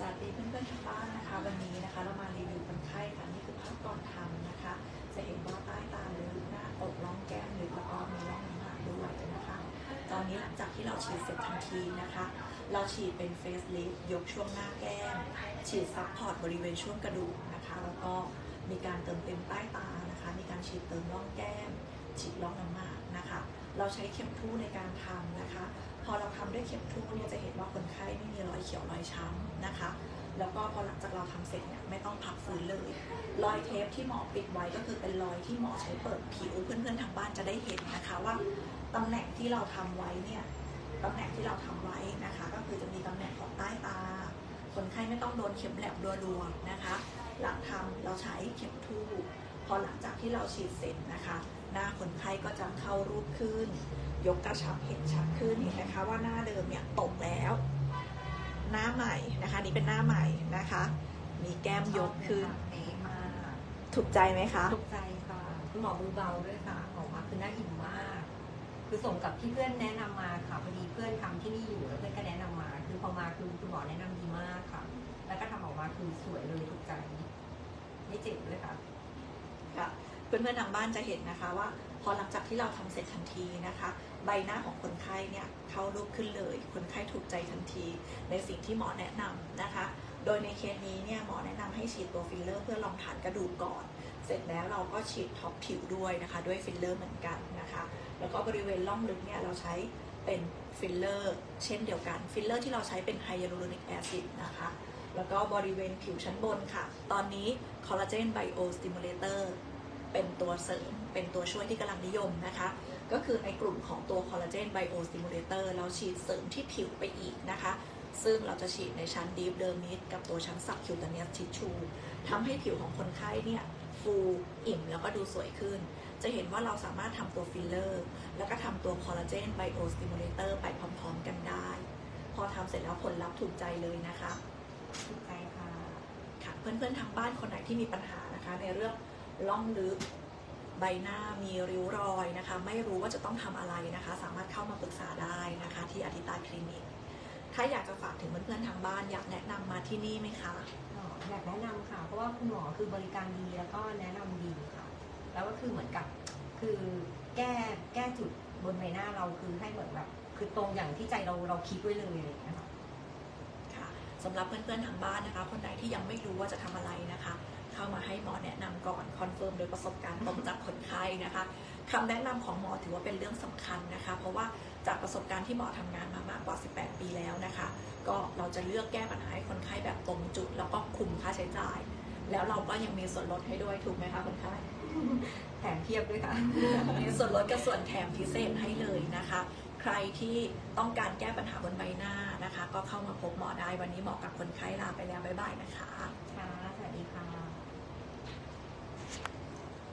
สวัสดีเพื่อนๆทางบ้านนะคะ วันนี้นะคะเรามารีวิวคนไข้ค่ะนี่คือภาพก่อนทำนะคะ จะเห็นว่าใต้ตาลึกหน้าอกร่องแก้มลึกแล้วก็มีร่องน้ำหมากด้วยนะคะ ตอนนี้หลังจากที่เราฉีดเสร็จทันทีนะคะ เราฉีดเป็นเฟสลิฟยกช่วงหน้าแก้ม ฉีดซับพอร์ตบริเวณช่วงกระดูกนะคะ แล้วก็มีการเติมเต็มใต้ตานะคะ มีการฉีดเติมร่องแก้ม ฉีดร่องน้ำหมากนะคะ เราใช้เข็มทู่ในการทำนะคะ อเราทำด้วยเข็มทู่เนี่ยจะเห็นว่าคนไข้ไม่มีรอยเขียวรอยช้ำนะคะ แล้วก็พอหลังจากเราทำเสร็จเนี่ยไม่ต้องพักฟื้นเลย รอยเทปที่หมอปิดไว้ก็คือเป็นรอยที่หมอใช้เปิดผิวเพื่อนๆทางบ้านจะได้เห็นนะคะว่าตำแหน่งที่เราทำไว้เนี่ยตำแหน่งที่เราทำไว้นะคะ ก็คือจะมีตำแหน่งของใต้ตา คนไข้ไม่ต้องโดนเข็มแหลมรัวๆนะคะ หลังทำเราใช้เข็มทู่ พอหลังจากที่เราฉีดเสร็จนะคะ หน้าคนไข้ก็จะเข้ารูปขึ้น ยกกระชับเห็นชัดขึ้นเห็นไหมคะว่าหน้าเดิมเนี่ยตกแล้ว หน้าใหม่นะคะนี่เป็นหน้าใหม่นะคะ มีแก้มยกขึ้นเป๊ะมากถูกใจไหมคะถูกใจค่ะคุณหมอมือเบาด้วยค่ะออกมาคือน่าอิ่มมาก คือสมกับที่เพื่อนแนะนำมาค่ะพอดีเพื่อนทำที่นี่อยู่แล้วเพื่อนก็แนะนำมา คือพอมาคือคุณหมอแนะนำดีมากค่ะ แล้วก็ทำออกมาคือสวยเลยถูกใจไม่เจ็บเลยค่ะ ค่ะเพื่อนๆทางบ้านจะเห็นนะคะว่าพอหลังจากที่เราทำเสร็จทันทีนะคะ ใบหน้าของคนไข้เนี่ยเข้ารูปขึ้นเลย คนไข้ถูกใจทันที ในสิ่งที่หมอแนะนำนะคะ โดยในเคสนี้เนี่ยหมอแนะนำให้ฉีดตัวฟิลเลอร์เพื่อรองฐานกระดูกก่อน เสร็จแล้วเราก็ฉีดท็อปผิวด้วยนะคะด้วยฟิลเลอร์เหมือนกันนะคะ แล้วก็บริเวณร่องลึกเนี่ยเราใช้เป็นฟิลเลอร์เช่นเดียวกันฟิลเลอร์ที่เราใช้เป็นไฮยาลูโรนิกแอซิดนะคะ แล้วก็บริเวณผิวชั้นบนค่ะ ตอนนี้คอลลาเจนไบโอสติมูลเลเตอร์เป็นตัวเสริม เป็นตัวช่วยที่กำลังนิยมนะคะ ก็คือในกลุ่มของตัวคอลลาเจนไบโอสติมูลเลเตอร์เราฉีดเสริมที่ผิวไปอีกนะคะ ซึ่งเราจะฉีดในชั้นดีฟเดอร์มิดกับตัวชั้นสับคิวตาเนียสทิชชูทำให้ผิวของคนไข้เนี่ยฟูอิ่มแล้วก็ดูสวยขึ้น จะเห็นว่าเราสามารถทำตัวฟิลเลอร์ แล้วก็ทำตัวคอลลาเจนไบโอสติมูลเลเตอร์ไปพร้อมๆกันได้ พอทำเสร็จแล้วผลลัพธ์ถูกใจเลยนะคะ เพื่อนๆทางบ้านคนไหนที่มีปัญหานะคะในเรื่องล่องลึกใบหน้ามีริ้วรอยนะคะ ไม่รู้ว่าจะต้องทำอะไรนะคะ สามารถเข้ามาปรึกษาได้นะคะ ที่อธิตาคลินิก ถ้าอยากจะฝากถึงเพื่อนๆทางบ้าน อยากแนะนำมาที่นี่ไหมคะอยากแนะนำค่ะ เพราะว่าคุณหมอคือบริการดีแล้วก็แนะนำดีค่ะ แล้วก็คือเหมือนกับคือแก้แก้จุดบนใบหน้าเราคือให้เหมือนแบบคือตรงอย่างที่ใจเราเราคิดไว้เลยอะไรอย่างเงี้ยค่ะ สำหรับเพื่อนๆทางบ้านนะคะ คนใดที่ยังไม่รู้ว่าจะทำอะไรนะคะ เข้ามาให้หมอแนะนำก่อนคอนเฟิร์มโดยประสบการณ์ตรงจากคนไข้นะคะคำแนะนำของหมอถือว่าเป็นเรื่องสำคัญนะคะ เพราะว่าจากประสบการณ์ที่หมอทำงานมามากกว่า 18 ปีแล้วนะคะ ก็เราจะเลือกแก้ปัญหาให้คนไข้แบบตรงจุด แล้วก็คุมค่าใช้จ่าย แล้วเราก็ยังมีส่วนลดให้ด้วยถูกไหมคะคนไข้แถมเพียบด้วยค่ะมีส่วนลดกับส่วนแถมพิเศษให้เลยนะคะ ใครที่ต้องการแก้ปัญหาบนใบหน้านะคะ ก็เข้ามาพบหมอได้วันนี้หมอกับคนไข้ลาไปแล้วบ๊ายบายนะคะค่ะสวัสดีค่ะ